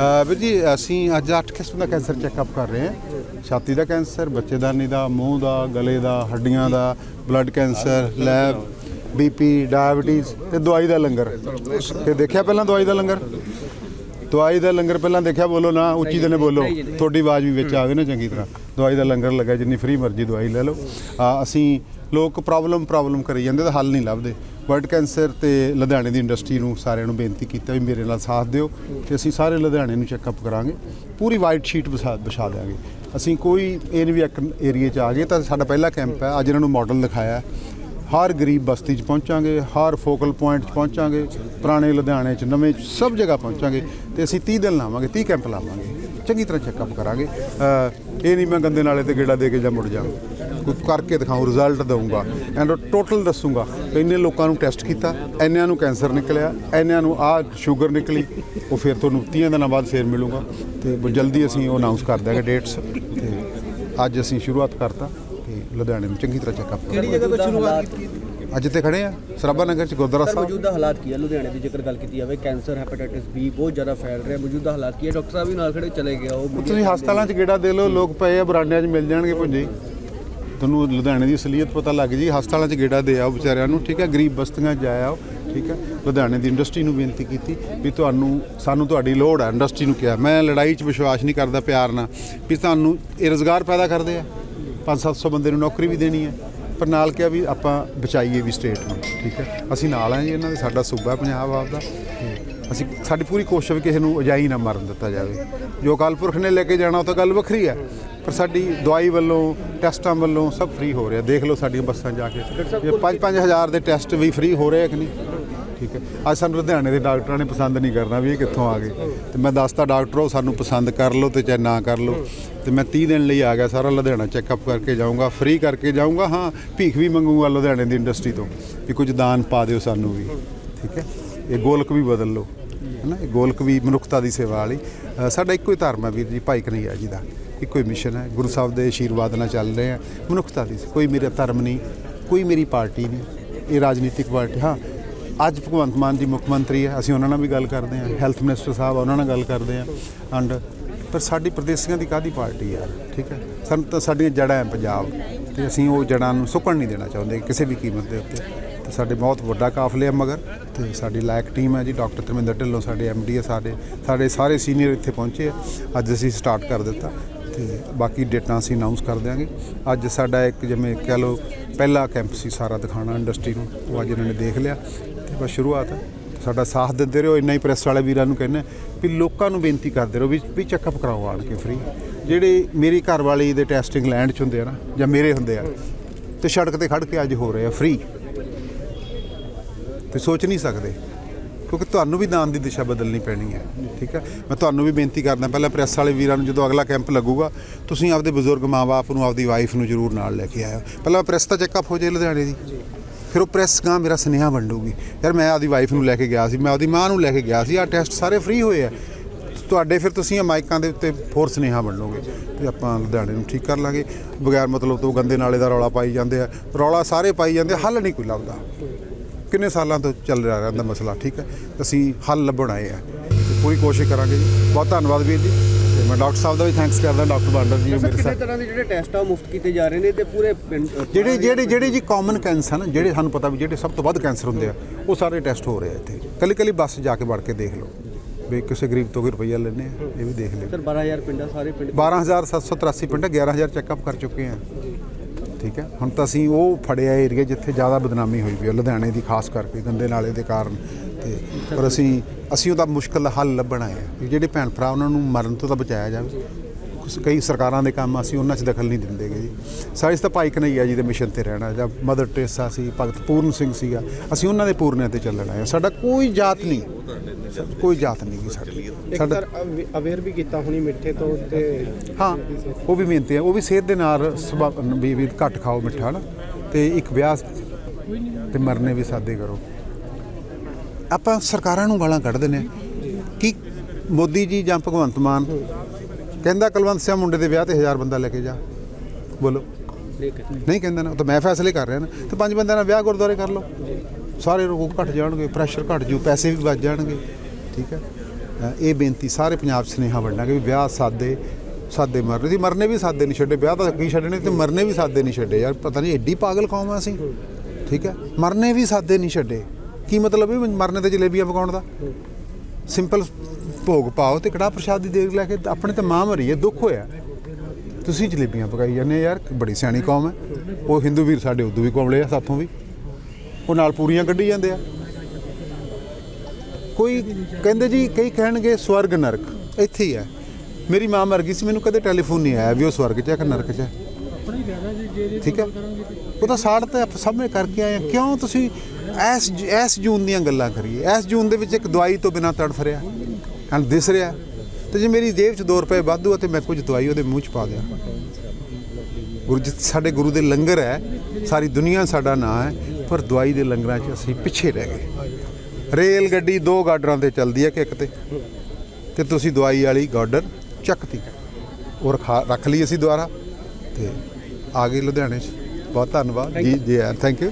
ਵੀਰ ਜੀ, ਅਸੀਂ ਅੱਜ 8 ਕਿਸਮ ਦਾ ਕੈਂਸਰ ਚੈੱਕਅਪ ਕਰ ਰਹੇ ਹਾਂ। ਛਾਤੀ ਦਾ ਕੈਂਸਰ ਬੱਚੇਦਾਨੀ ਦਾ ਮੂੰਹ ਦਾ, ਗਲੇ ਦਾ, ਹੱਡੀਆਂ ਦਾ, blood cancer, lab BP diabetes ਤੇ ਦਵਾਈ ਦਾ ਲੰਗਰ। ਤੇ ਦੇਖਿਆ ਪਹਿਲਾਂ ਦਵਾਈ ਦਾ ਲੰਗਰ? ਦਵਾਈ ਦਾ ਲੰਗਰ ਪਹਿਲਾਂ ਦੇਖਿਆ ਬੋਲੋ ਨਾ, ਉੱਚੀ ਦਨੇ ਬੋਲੋ। ਤੁਹਾਡੀ ਆਵਾਜ਼ ਵੀ ਵਿੱਚ ਆਵੇ ਨਾ ਚੰਗੀ ਤਰ੍ਹਾਂ। ਦਵਾਈ ਦਾ ਲੰਗਰ ਲੱਗਾ ਜਿੰਨੀ ਫ੍ਰੀ ਮਰਜ਼ੀ ਦਵਾਈ ਲੈ ਲਓ। ਆ, ਅਸੀਂ ਲੋਕ ਪ੍ਰੋਬਲਮ ਪ੍ਰੋਬਲਮ ਕਰੀ ਜਾਂਦੇ ਤਾਂ ਹੱਲ ਨਹੀਂ ਲੱਭਦੇ। ਬਲੱਡ ਕੈਂਸਰ ਤੇ ਲੁਧਿਆਣੇ ਦੀ ਇੰਡਸਟਰੀ ਨੂੰ ਸਾਰਿਆਂ ਨੂੰ ਬੇਨਤੀ ਕੀਤਾ ਵੀ ਮੇਰੇ ਨਾਲ ਸਾਥ ਦਿਓ ਤੇ ਅਸੀਂ ਸਾਰੇ ਲੁਧਿਆਣੇ ਨੂੰ ਚੈੱਕਅਪ ਕਰਾਂਗੇ। ਪੂਰੀ ਵਾਈਟ ਸ਼ੀਟ ਵਿਛਾ ਵਿਛਾ ਦਿਆਂਗੇ। ਅਸੀਂ ਕੋਈ ਇਹ ਨਹੀਂ ਵੀ ਇੱਕ ਏਰੀਏ 'ਚ ਆ ਗਏ ਤਾਂ ਸਾਡਾ ਪਹਿਲਾ ਕੈਂਪ ਹੈ। ਅੱਜ ਇਹਨਾਂ ਨੂੰ ਮਾਡਲ ਦਿਖਾਇਆ ਹੈ। ਹਰ ਗਰੀਬ ਬਸਤੀ 'ਚ ਪਹੁੰਚਾਂਗੇ ਹਰ ਫੋਕਲ ਪੁਆਇੰਟ 'ਚ ਪਹੁੰਚਾਂਗੇ ਪੁਰਾਣੇ ਲੁਧਿਆਣੇ 'ਚ ਨਵੇਂ 'ਚ ਸਭ ਜਗ੍ਹਾ ਪਹੁੰਚਾਂਗੇ ਤੇ ਅਸੀਂ 30 ਦਿਨ ਲਾਵਾਂਗੇ 30 ਕੈਂਪ ਲਾਵਾਂਗੇ। ਚੰਗੀ ਤਰ੍ਹਾਂ ਚੈੱਕਅਪ ਕਰਾਂਗੇ। ਇਹ ਨਹੀਂ ਮੈਂ ਗੰਦੇ ਨਾਲੇ ਤੇ ਗੇੜਾ ਦੇ ਕੇ ਜਾਂ ਮੁੜ ਜਾਵਾਂ ਕੋਈ ਕਰਕੇ ਦਿਖਾਉਂ ਰਿਜ਼ਲਟ ਦਊਂਗਾ। ਐਂਡ ਟੋਟਲ ਦੱਸੂਗਾ। ਇੰਨੇ ਲੋਕਾਂ ਨੂੰ ਟੈਸਟ ਕੀਤਾ, ਇੰਨਿਆਂ ਨੂੰ ਕੈਂਸਰ ਨਿਕਲਿਆ, ਇੰਨਿਆਂ ਨੂੰ ਆਹ ਸ਼ੂਗਰ ਨਿਕਲੀ, ਉਹ ਫਿਰ ਤੁਹਾਨੂੰ 30 ਦਿਨਾਂ ਬਾਅਦ ਫੇਰ ਮਿਲੂਗਾ। ਤੇ ਜਲਦੀ ਅਸੀਂ ਉਹ ਅਨਾਉਂਸ ਕਰ ਦਿਆਂਗੇ ਡੇਟਸ ਤੇ ਅੱਜ ਅਸੀਂ ਸ਼ੁਰੂਆਤ ਕਰਤਾ ਤੇ ਲੁਧਿਆਣੇ ਨੂੰ ਚੰਗੀ ਤਰ੍ਹਾਂ ਚੈੱਕਅਪ ਕਰਾਂਗੇ। ਕਿਹੜੀ ਜਗ੍ਹਾ ਤੋਂ ਸ਼ੁਰੂਆਤ ਕੀਤੀ? ਅੱਜ ਤੇ ਖੜੇ ਆ ਸਰਾਭਾ ਨਗਰ ਚ ਗੁਰਦੁਆਰਾ ਸਰ ਸਾਹਿਬ। ਮੌਜੂਦਾ ਹਾਲਾਤ ਕੀ ਹੈ ਲੁਧਿਆਣੇ ਦੀ ਜੇਕਰ ਗੱਲ ਕੀਤੀ ਜਾਵੇ ਕੈਂਸਰ ਹੈਪੇਟਾਈਟਿਸ ਬੀ ਬਹੁਤ ਜ਼ਿਆਦਾ ਫੈਲ ਰਿਹਾ। ਮੌਜੂਦਾ ਹਾਲਾਤ ਕੀ ਹੈ ਡਾਕਟਰ ਸਾਹਿਬ ਵੀ ਨਾਲ ਖੜੇ ਚਲੇ ਗਏ ਉਹ ਤੁਸੀਂ ਹਸਪਤਾਲਾਂ 'ਚ ਗੇੜਾ ਦੇ ਲਓ ਲੋਕ ਪਏ ਆ ਬਰਾਂਡਿਆਂ 'ਚ ਮਿਲ ਜਾਣਗੇ ਪੁੰਜੀ ਤੁਹਾਨੂੰ ਲੁਧਿਆਣੇ ਦੀ ਅਸਲੀਅਤ ਪਤਾ ਲੱਗ ਜੀ ਹਸਪਤਾਲਾਂ 'ਚ ਗੇੜਾ ਦੇ ਆਓ ਵਿਚਾਰਿਆਂ ਨੂੰ ਠੀਕ ਹੈ ਗਰੀਬ ਬਸਤੀਆਂ 'ਚ ਜਾਇਆ ਠੀਕ ਹੈ ਲੁਧਿਆਣੇ ਦੀ ਇੰਡਸਟਰੀ ਨੂੰ ਬੇਨਤੀ ਕੀਤੀ ਵੀ ਤੁਹਾਨੂੰ ਸਾਨੂੰ ਤੁਹਾਡੀ ਲੋੜ ਹੈ ਇੰਡਸਟਰੀ ਨੂੰ ਕਿਹਾ। ਮੈਂ ਲੜਾਈ 'ਚ ਵਿਸ਼ਵਾਸ ਨਹੀਂ ਕਰਦਾ ਪਿਆਰ ਨਾਲ ਵੀ ਤੁਹਾਨੂੰ ਇਹ ਰੋਜ਼ਗਾਰ ਪੈਦਾ ਕਰਦੇ ਆ। 5-700 ਬੰਦੇ ਨੂੰ ਨੌਕਰੀ ਵੀ ਦੇਣੀ ਹੈ ਪਰ ਨਾਲ ਕਿਹਾ ਵੀ ਆਪਾਂ ਬਚਾਈਏ ਵੀ ਸਟੇਟ ਨੂੰ ਠੀਕ ਹੈ? ਅਸੀਂ ਨਾਲ ਆ ਜੀ ਇਹਨਾਂ ਦੇ ਸਾਡਾ ਸੂਬਾ ਪੰਜਾਬ ਆਪਦਾ। ਅਸੀਂ ਸਾਡੀ ਪੂਰੀ ਕੋਸ਼ਿਸ਼ ਵੀ ਕਿਸੇ ਨੂੰ ਅਜਾਈ ਨਾ ਮਰਨ ਦਿੱਤਾ ਜਾਵੇ। ਜੋ ਅਕਾਲ ਪੁਰਖ ਨੇ ਲੈ ਕੇ ਜਾਣਾ ਉਹ ਤਾਂ ਗੱਲ ਵੱਖਰੀ ਹੈ ਪਰ ਸਾਡੀ ਦਵਾਈ ਵੱਲੋਂ ਟੈਸਟਾਂ ਵੱਲੋਂ ਸਭ ਫ੍ਰੀ ਹੋ ਰਿਹਾ। ਦੇਖ ਲਓ ਸਾਡੀਆਂ ਬੱਸਾਂ ਜਾ ਕੇ। ਇਹ 5-5000 ਦੇ ਟੈਸਟ ਵੀ ਫ੍ਰੀ ਹੋ ਰਹੇ ਆ ਕਿ ਨਹੀਂ? ਠੀਕ ਹੈ। ਅੱਜ ਸਾਨੂੰ ਲੁਧਿਆਣੇ ਦੇ ਡਾਕਟਰਾਂ ਨੇ ਪਸੰਦ ਨਹੀਂ ਕਰਨਾ ਵੀ ਇਹ ਕਿੱਥੋਂ ਆ ਗਏ। ਤੇ ਮੈਂ ਦੱਸਤਾ ਡਾਕਟਰੋ ਸਾਨੂੰ ਪਸੰਦ ਕਰ ਲਓ ਤੇ ਚਾਹੇ ਨਾ ਕਰ ਲਓ। ਤੇ ਮੈਂ 30 ਦਿਨ ਲਈ ਆ ਗਿਆ ਸਾਰਾ ਲੁਧਿਆਣਾ ਚੈੱਕਅਪ ਕਰਕੇ ਜਾਊਂਗਾ ਫ੍ਰੀ ਕਰਕੇ ਜਾਊਂਗਾ। ਹਾਂ, ਭੀਖ ਵੀ ਮੰਗੂਗਾ ਲੁਧਿਆਣੇ ਦੀ ਇੰਡਸਟਰੀ ਤੋਂ ਵੀ ਕੁਝ ਦਾਨ ਪਾ ਦਿਓ ਸਾਨੂੰ ਵੀ, ਠੀਕ ਹੈ। ਇਹ ਗੋਲਕ ਵੀ ਬਦਲ ਲਓ, ਹੈਨਾ। ਇਹ ਗੋਲਕ ਵੀ ਮਨੁੱਖਤਾ ਦੀ ਸੇਵਾ ਵਾਲੀ। ਸਾਡਾ ਇੱਕੋ ਹੀ ਧਰਮ ਹੈ ਵੀਰ ਜੀ, ਭਾਈ ਕਨਈਆ ਜੀ ਦਾ। ਇੱਕੋ ਹੀ ਮਿਸ਼ਨ ਹੈ। ਗੁਰੂ ਸਾਹਿਬ ਦੇ ਆਸ਼ੀਰਵਾਦ ਨਾਲ ਚੱਲ ਰਹੇ ਹਾਂ। ਮਨੁੱਖਤਾ ਦੀ ਕੋਈ ਮੇਰਾ ਧਰਮ ਨਹੀਂ, ਕੋਈ ਮੇਰੀ ਪਾਰਟੀ ਨਹੀਂ। ਇਹ ਰਾਜਨੀਤਿਕ ਪਾਰਟੀ, ਹਾਂ। ਅੱਜ ਭਗਵੰਤ ਮਾਨ ਜੀ ਮੁੱਖ ਮੰਤਰੀ ਹੈ, ਅਸੀਂ ਉਹਨਾਂ ਨਾਲ ਵੀ ਗੱਲ ਕਰਦੇ ਹਾਂ ਹੈਲਥ ਮਿਨਿਸਟਰ ਸਾਹਿਬ ਉਹਨਾਂ ਨਾਲ ਗੱਲ ਕਰਦੇ ਹਾਂ ਐਂਡ ਪਰ ਸਾਡੀ ਪ੍ਰਦੇਸੀਆਂ ਦੀ ਕਾਦੀ ਪਾਰਟੀ ਯਾਰ ਠੀਕ ਹੈ? ਸਾਨੂੰ ਤਾਂ ਸਾਡੀਆਂ ਜੜ੍ਹਾਂ ਹੈ ਪੰਜਾਬ, ਤੇ ਅਸੀਂ ਉਹ ਜੜ੍ਹਾਂ ਨੂੰ ਸੁੱਕਣ ਨਹੀਂ ਦੇਣਾ ਚਾਹੁੰਦੇ, ਕਿਸੇ ਵੀ ਕੀਮਤ ਦੇ ਉੱਤੇ। ਤੇ ਸਾਡੇ ਬਹੁਤ ਵੱਡਾ ਕਾਫਲੇ ਆ ਮਗਰ, ਤੇ ਸਾਡੀ ਲਾਇਕ ਟੀਮ ਹੈ ਜੀ, ਡਾਕਟਰ ਧਰਮਿੰਦਰ ਢਿੱਲੋਂ ਸਾਡੇ ਐਮਡੀ ਆ, ਸਾਡੇ ਸਾਡੇ ਸਾਰੇ ਸੀਨੀਅਰ ਇੱਥੇ ਪਹੁੰਚੇ ਆ। ਅੱਜ ਅਸੀਂ ਸਟਾਰਟ ਕਰ ਦਿੱਤਾ, ਤੇ ਬਾਕੀ ਡੇਟਾਂ ਅਸੀਂ ਅਨਾਉਂਸ ਕਰ ਦਿਆਂਗੇ। ਅੱਜ ਸਾਡਾ ਇੱਕ ਜਿਵੇਂ ਕਹਿ ਲਓ, ਪਹਿਲਾ ਕੈਂਪ ਸੀ ਸਾਰਾ ਦਿਖਾਣਾ ਇੰਡਸਟਰੀ ਨੂੰ, ਉਹ ਅੱਜ ਇਹਨਾਂ ਨੇ ਦੇਖ ਲਿਆ। ਬਸ ਸ਼ੁਰੂਆਤ ਹੈ ਸਾਡਾ ਸਾਥ ਦਿੰਦੇ ਰਹੋ, ਇੰਨਾ ਹੀ ਪ੍ਰੈਸ ਵਾਲੇ ਵੀਰਾਂ ਨੂੰ ਕਹਿੰਦੇ ਵੀ ਲੋਕਾਂ ਨੂੰ ਬੇਨਤੀ ਕਰਦੇ ਰਹੋ ਵੀ ਵੀ ਚੈੱਕਅਪ ਕਰਾਓ ਆਣ ਕੇ ਫ੍ਰੀ ਜਿਹੜੇ ਮੇਰੀ ਘਰ ਵਾਲੀ ਦੇ ਟੈਸਟਿੰਗ ਲੈਂਡ 'ਚ ਹੁੰਦੇ ਆ ਨਾ, ਜਾਂ ਮੇਰੇ ਹੁੰਦੇ ਆ, ਤੇ ਸੜਕ ਤੇ ਖੜ ਕੇ ਅੱਜ ਹੋ ਰਹੇ ਆ ਫ੍ਰੀ ਤੇ ਸੋਚ ਨਹੀਂ ਸਕਦੇ, ਕਿਉਂਕਿ ਤੁਹਾਨੂੰ ਵੀ ਦਾਨ ਦੀ ਦਿਸ਼ਾ ਬਦਲਣੀ ਪੈਣੀ ਹੈ, ਠੀਕ ਹੈ? ਮੈਂ ਤੁਹਾਨੂੰ ਵੀ ਬੇਨਤੀ ਕਰਦਾ, ਪਹਿਲਾਂ ਪ੍ਰੈਸ ਵਾਲੇ ਵੀਰਾਂ ਨੂੰ ਜਦੋਂ ਅਗਲਾ ਕੈਂਪ ਲੱਗੂਗਾ, ਤੁਸੀਂ ਆਪਦੇ ਬਜ਼ੁਰਗ ਮਾਪੇ ਨੂੰ, ਆਪਦੀ ਵਾਈਫ ਨੂੰ ਜ਼ਰੂਰ ਨਾਲ ਲੈ ਕੇ ਆਇਓ। ਪਹਿਲਾਂ ਪ੍ਰੈਸ ਦਾ ਚੈੱਕਅਪ ਹੋ ਜਾਏ ਲੁਧਿਆਣੇ ਦੀ। ਫਿਰ ਉਹ ਪ੍ਰੈਸ ਗਾਂ ਮੇਰਾ ਸੁਨੇਹਾ ਵੰਡੂਗੀ ਯਾਰ ਮੈਂ ਆਪਦੀ ਵਾਈਫ ਨੂੰ ਲੈ ਕੇ ਗਿਆ ਸੀ, ਮੈਂ ਆਪਦੀ ਮਾਂ ਨੂੰ ਲੈ ਕੇ ਗਿਆ ਸੀ, ਆਹ ਟੈਸਟ ਸਾਰੇ ਫ੍ਰੀ ਹੋਏ ਆ। ਤੁਹਾਡੇ ਫਿਰ ਤੁਸੀਂ ਇਹ ਮਾਈਕਾਂ ਦੇ ਉੱਤੇ ਹੋਰ ਸੁਨੇਹਾ ਵੰਡੋਗੇ ਤੇ ਆਪਾਂ ਲੁਧਿਆਣੇ ਨੂੰ ਠੀਕ ਕਰ ਲਾਂਗੇ। ਬਗੈਰ ਮਤਲਬ ਤੋਂ ਗੰਦੇ ਨਾਲੇ ਦਾ ਰੌਲਾ ਪਾਈ ਜਾਂਦੇ ਆ। ਰੌਲਾ ਸਾਰੇ ਪਾਈ ਜਾਂਦੇ ਹੱਲ ਨਹੀਂ ਕੋਈ ਲੱਭਦਾ। ਕਿੰਨੇ ਸਾਲਾਂ ਤੋਂ ਚੱਲ ਰਿਹਾ ਰਹਿੰਦਾ ਮਸਲਾ, ਠੀਕ ਹੈ? ਅਸੀਂ ਹੱਲ ਲੱਭਣ ਆਏ ਆ। ਤੇ ਪੂਰੀ ਕੋਸ਼ਿਸ਼ ਕਰਾਂਗੇ ਜੀ। ਬਹੁਤ ਧੰਨਵਾਦ ਵੀਰ ਜੀ। ਮੈਂ ਡਾਕਟਰ ਸਾਹਿਬ ਦਾ ਵੀ ਥੈਂਕਸ ਕਰਦਾ ਡਾਕਟਰ ਬਾਂਡਰ ਜੀ ਸਰ ਮੇਰੇ ਕਿੰਨੇ ਸਾਥ ਤਰ੍ਹਾਂ ਦੇ ਜਿਹੜੇ ਟੈਸਟ ਆ ਮੁਫਤ ਕੀਤੇ ਜਾ ਰਹੇ ਨੇ ਤੇ ਪੂਰੇ ਪਿੰਡ ਜਿਹੜੇ ਜਿਹੜੇ ਜਿਹੜੇ ਜੀ ਕਾਮਨ ਕੈਂਸਰ ਹਨ ਜਿਹੜੇ ਸਾਨੂੰ ਪਤਾ ਵੀ ਜਿਹੜੇ ਸਭ ਤੋਂ ਵੱਧ ਕੈਂਸਰ ਹੁੰਦੇ ਆ ਉਹ ਸਾਰੇ ਟੈਸਟ ਹੋ ਰਹੇ ਆ ਇੱਥੇ। ਕੱਲੀ ਕੱਲੀ ਬੱਸ ਜਾ ਕੇ ਵੜ ਕੇ ਦੇਖ ਲਓ। ਵੀ ਕਿਸੇ ਗਰੀਬ ਤੋਂ ਕੋਈ ਰੁਪਈਆ ਲੈਣੇ ਆ ਇਹ ਵੀ ਦੇਖ ਲਿਓ। ਸਰ 12000 ਪਿੰਡਾਂ ਸਾਰੇ ਪਿੰਡ 12783 ਪਿੰਡ 11000 ਚੈੱਕਅਪ ਕਰ ਚੁੱਕੇ ਆ। ਠੀਕ ਹੈ ਹੁਣ ਤਾਂ ਅਸੀਂ ਉਹ ਫੜਿਆ ਏਰੀਆ ਜਿੱਥੇ ਜ਼ਿਆਦਾ ਬਦਨਾਮੀ ਹੋਈ ਵੀ ਆ ਲੁਧਿਆਣੇ ਦੀ ਖਾਸ ਕਰਕੇ ਗੰਦੇ ਨਾਲੇ ਦੇ ਕਾਰਨ। ਤੇ ਪਰ ਅਸੀਂ ਅਸੀਂ ਉਹਦਾ ਮੁਸ਼ਕਲ ਹੱਲ ਲੱਭਣਾ ਹੈ ਜਿਹੜੇ ਭੈਣ ਭਰਾ ਉਹਨਾਂ ਨੂੰ ਮਰਨ ਤੋਂ ਤਾਂ ਬਚਾਇਆ ਜਾਵੇ। ਕਈ ਸਰਕਾਰਾਂ ਦੇ ਕੰਮ ਅਸੀਂ ਉਹਨਾਂ 'ਚ ਦਖਲ ਨਹੀਂ ਦਿੰਦੇਗੇ ਜੀ। ਸਾਡੇ ਤਾਂ ਭਾਈ ਕਨਈਆ ਜੀ ਦੇ ਮਿਸ਼ਨ ਤੇ ਰਹਿਣਾ ਜਾਂ ਮਦਰ ਟੇਸਾ ਸੀ ਭਗਤ ਪੂਰਨ ਸਿੰਘ ਸੀਗਾ ਅਸੀਂ ਉਹਨਾਂ ਦੇ ਪੂਰਨਿਆਂ ਤੇ ਚੱਲਣਾ ਹੈ। ਸਾਡਾ ਕੋਈ ਜਾਤ ਨਹੀਂ। ਕੋਈ ਜਾਤ ਨਹੀਂ ਗੀ ਸਾਡੀ। ਸਾਡਾ ਅਵੇਅਰ ਵੀ ਕੀਤਾ ਹੁਣੀ ਮਿੱਠੇ ਤੋਂ ਤੇ। ਹਾਂ ਉਹ ਵੀ ਮਿਹਨਤੀ ਹੈ। ਉਹ ਵੀ ਸਿਹਤ ਦੇ ਨਾਲ ਵੀ ਘੱਟ ਖਾਓ ਮਿੱਠਾ ਨਾ। ਤੇ ਇੱਕ ਵਿਆਹ ਤੇ ਮਰਨੇ ਵੀ ਸਾਦੇ ਕਰੋ। ਆਪਾਂ ਸਰਕਾਰਾਂ ਨੂੰ ਗਾਲਾਂ ਕੱਢ ਦਿੰਦੇ ਹਾਂ। ਕਿ ਮੋਦੀ ਜੀ ਜਾਂ ਭਗਵੰਤ ਮਾਨ ਕਹਿੰਦਾ ਕੁਲਵੰਤ ਸਿੰਘ ਮੁੰਡੇ ਦੇ ਵਿਆਹ ਤੇ ਹਜ਼ਾਰ ਬੰਦਾ ਲੈ ਕੇ ਜਾ। ਬੋਲੋ। ਨਹੀਂ ਕਹਿੰਦਾ ਨਾ, ਉਹ ਤਾਂ ਮੈਂ ਫੈਸਲੇ ਕਰ ਰਿਹਾ ਨਾ। ਤੇ ਪੰਜ ਬੰਦਿਆਂ ਨਾਲ ਵਿਆਹ ਗੁਰਦੁਆਰੇ ਕਰ ਲਓ। ਸਾਰੇ ਰੋਗ ਘਟ ਜਾਣਗੇ ਪ੍ਰੈਸ਼ਰ ਘਟ ਜੂ, ਪੈਸੇ ਵੀ ਬਚ ਜਾਣਗੇ। ਠੀਕ ਹੈ? ਇਹ ਬੇਨਤੀ ਸਾਰੇ ਪੰਜਾਬ 'ਚ ਸੁਨੇਹਾ ਵੰਡਾਂ ਵੀ ਵਿਆਹ ਸਾਦੇ ਸਾਦੇ ਮਰਨੇ। ਸੀ ਮਰਨੇ ਵੀ ਸਾਦੇ ਨਹੀਂ ਛੱਡੇ, ਵਿਆਹ ਤਾਂ ਕੀ ਛੱਡਣੇ, ਤੇ ਮਰਨੇ ਵੀ ਸਾਦੇ ਨਹੀਂ ਛੱਡੇ। ਯਾਰ ਪਤਾ ਨਹੀਂ, ਐਡੀ ਪਾਗਲ ਕੌਮ ਆ ਅਸੀਂ। ਠੀਕ ਹੈ? ਮਰਨੇ ਵੀ ਸਾਦੇ ਨਹੀਂ ਛੱਡੇ। ਕੀ ਮਤਲਬ ਇਹ ਮਰਨੇ ਤੇ ਜਲੇਬੀਆਂ ਪਕਾਉਣ ਦਾ? ਸਿੰਪਲ ਭੋਗ ਪਾਓ ਤੇ ਕੜਾ ਪ੍ਰਸ਼ਾਦ ਦੀ ਦੇਗ ਲੈ ਕੇ ਆਪਣੇ ਤੇ ਮਾਂ ਮਰੀ ਹੈ ਦੁੱਖ ਹੋਇਆ। ਤੁਸੀਂ ਜਲੇਬੀਆਂ ਪਕਾਈ ਜਾਂਦੇ ਯਾਰ ਬੜੀ ਸਿਆਣੀ ਕੌਮ ਹੈ। ਉਹ ਹਿੰਦੂ ਵੀਰ ਸਾਡੇ ਉਦੋਂ ਵੀ ਕੌਮਲੇ ਆ ਸਾਥੋਂ ਵੀ। ਉਹ ਨਾਲ ਪੂਰੀਆਂ ਕੱਢੀ ਜਾਂਦੇ ਆ। ਕੋਈ ਕਹਿੰਦੇ ਜੀ ਕਈ ਕਹਿਣਗੇ ਸਵਰਗ ਨਰਕ ਇੱਥੇ ਹੀ ਹੈ। ਮੇਰੀ ਮਾਂ ਮਰ ਗਈ ਸੀ ਮੈਨੂੰ ਕਦੇ ਟੈਲੀਫੋਨ ਨਹੀਂ ਆਇਆ ਵੀ ਉਹ ਸਵਰਗ 'ਚ ਹੈ ਕਿ ਨਰਕ 'ਚ ਹੈ। ਠੀਕ ਹੈ। ਉਹ ਤਾਂ ਸਾੜ ਤੇ ਆਪਾਂ ਸਾਹਮਣੇ ਕਰਕੇ ਆਏ ਕਿਉਂ ਤੁਸੀਂ ਐਸ ਐਸ ਜੂਨ ਦੀਆਂ ਗੱਲਾਂ ਕਰੀਏ। ਐਸ ਜੂਨ ਦੇ ਵਿੱਚ ਇੱਕ ਦਵਾਈ ਤੋਂ ਬਿਨਾ ਤੜਫ ਰਿਹਾ ਹਾਂ ਦਿਸ ਰਿਹਾ। ਤੇ ਜੇ ਮੇਰੀ ਜੇਬ 'ਚ 2 ਰੁਪਏ ਵਾਧੂ ਆ ਤੇ ਮੈਂ ਕੁਝ ਦਵਾਈ ਉਹਦੇ ਮੂੰਹ 'ਚ ਪਾ ਦਿਆਂ। ਗੁਰੂ ਜੀ ਸਾਡੇ ਗੁਰੂ ਦੇ ਲੰਗਰ ਹੈ। ਸਾਰੀ ਦੁਨੀਆ ਸਾਡਾ ਨਾਂ ਹੈ। ਪਰ ਦਵਾਈ ਦੇ ਲੰਗਰਾਂ 'ਚ ਅਸੀਂ ਪਿੱਛੇ ਰਹਿ ਗਏ। ਰੇਲ ਗੱਡੀ ਦੋ ਗਾਡਰਾਂ ਤੇ ਚੱਲਦੀ ਹੈ ਕਿ ਇੱਕ ਤੇ। ਤੇ ਤੁਸੀਂ ਦਵਾਈ ਵਾਲੀ ਗਾਡਰ ਚੱਕਤੀ। ਉਹ ਰਖਾ ਲਈ ਅਸੀਂ ਦੁਬਾਰਾ। ਤੇ ਆ ਗਏ ਲੁਧਿਆਣੇ 'ਚ। ਬਹੁਤ ਧੰਨਵਾਦ। ਜੀ ਜੀ ਥੈਂਕ ਯੂ।